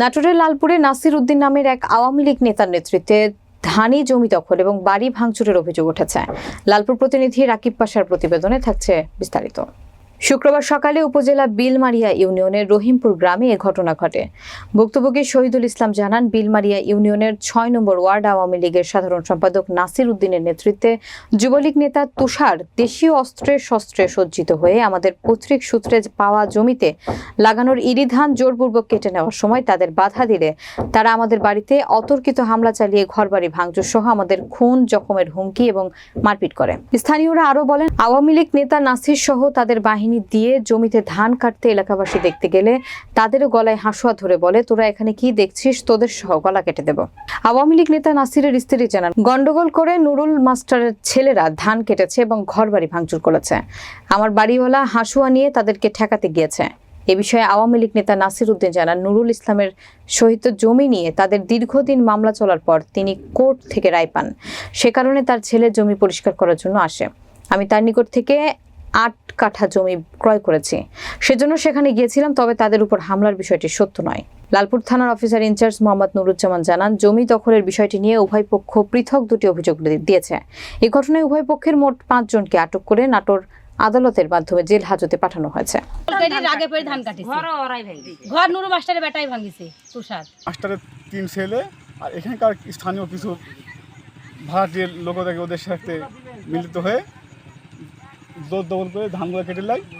নাটোরের লালপুরে নাসির উদ্দিন নামের এক আওয়ামী লীগ নেতার নেতৃত্বে ধানি জমি দখল এবং বাড়ি ভাঙচুরের অভিযোগ উঠেছে। লালপুর প্রতিনিধি রাকিব পাশার প্রতিবেদনে থাকছে বিস্তারিত। শুক্রবার সকালে উপজেলা বিলমারিয়া ইউনিয়নের রহিমপুর গ্রামে এ ঘটনা ঘটে। ভুক্তভোগী শহীদুল ইসলাম জানান, বিলমারিয়া ইউনিয়নের ছয় নম্বর ওয়ার্ড আওয়ামী লীগের সাধারণ সম্পাদক নাসির উদ্দিনের নেতৃত্বে যুবলীগ নেতা তুষার দেশীয় অস্ত্রে শস্ত্রে সজ্জিত হয়ে আমাদের পৈতৃক সূত্রে পাওয়া জমিতে লাগানোর ইরিধান জোরপূর্বক কেটে নেওয়ার সময় তাদের বাধা দিলে তারা আমাদের বাড়িতে অতর্কিত হামলা চালিয়ে ঘরবাড়ি ভাঙচুর সহ আমাদের খুন, জখমের হুমকি এবং মারপিট করে। স্থানীয়রা আরও বলেন, আওয়ামী লীগ নেতা নাসির সহ তাদের বাহিনী দিয়ে জমিতে ধান কাটতে এলাকাবাসী দেখতে গেলে তাদেরও গলায় হাসুয়া ধরে বলে, তোরা এখানে কি দেখছিস? তোদের সহ গলা কেটে দেব। আওয়ামী লীগ নেতা নাসিরের স্ত্রী জানান, গন্ডগোল করে নুরুল মাস্টারের ছেলেরা ধান কেটেছে এবং ঘর বাড়ি ভাঙচুর করেছে। আমার বাড়িওয়ালা হাসুয়া নিয়ে তাদেরকে ঠেকাতে গিয়েছে। এ বিষয়ে আওয়ামী লীগ নেতা নাসির উদ্দিন জানান, নুরুল ইসলামের সহিত জমি নিয়ে তাদের দীর্ঘদিন মামলা চলার পর তিনি কোর্ট থেকে রায় পান। সে কারণে তার ছেলে জমি পরিষ্কার করার জন্য আসে। আমি তার নিকট থেকে আট কাঠা জমি ক্রয় করেছি। সেজন্য সেখানে গিয়েছিলাম তবে তাদের উপর হামলার বিষয়টি সত্য নয়। লালপুর থানার অফিসার ইনচার্জ মোহাম্মদ নুরুজ্জামান জানান জমি দখলের বিষয়টি নিয়ে উভয় পক্ষ পৃথক দুটি অভিযোগ দিয়েছে। এই ঘটনায় উভয় পক্ষের মোট পাঁচজনকে আটক করে নাটোর আদালতের মাধ্যমে জেল হাজতে পাঠানো হয়েছে। আগে পরে ধান কাটিছে। ঘর নুরু মাস্টারের বেটাই ভাঙিছে তুষার। মাস্টারের তিন ছেলে আর এখানকার স্থানীয় কিছু ভাড়াটির লোক ওদের সাথে মিলিত হয়ে দৌড় দৌড় করে ধানগুলো কেটে লাই।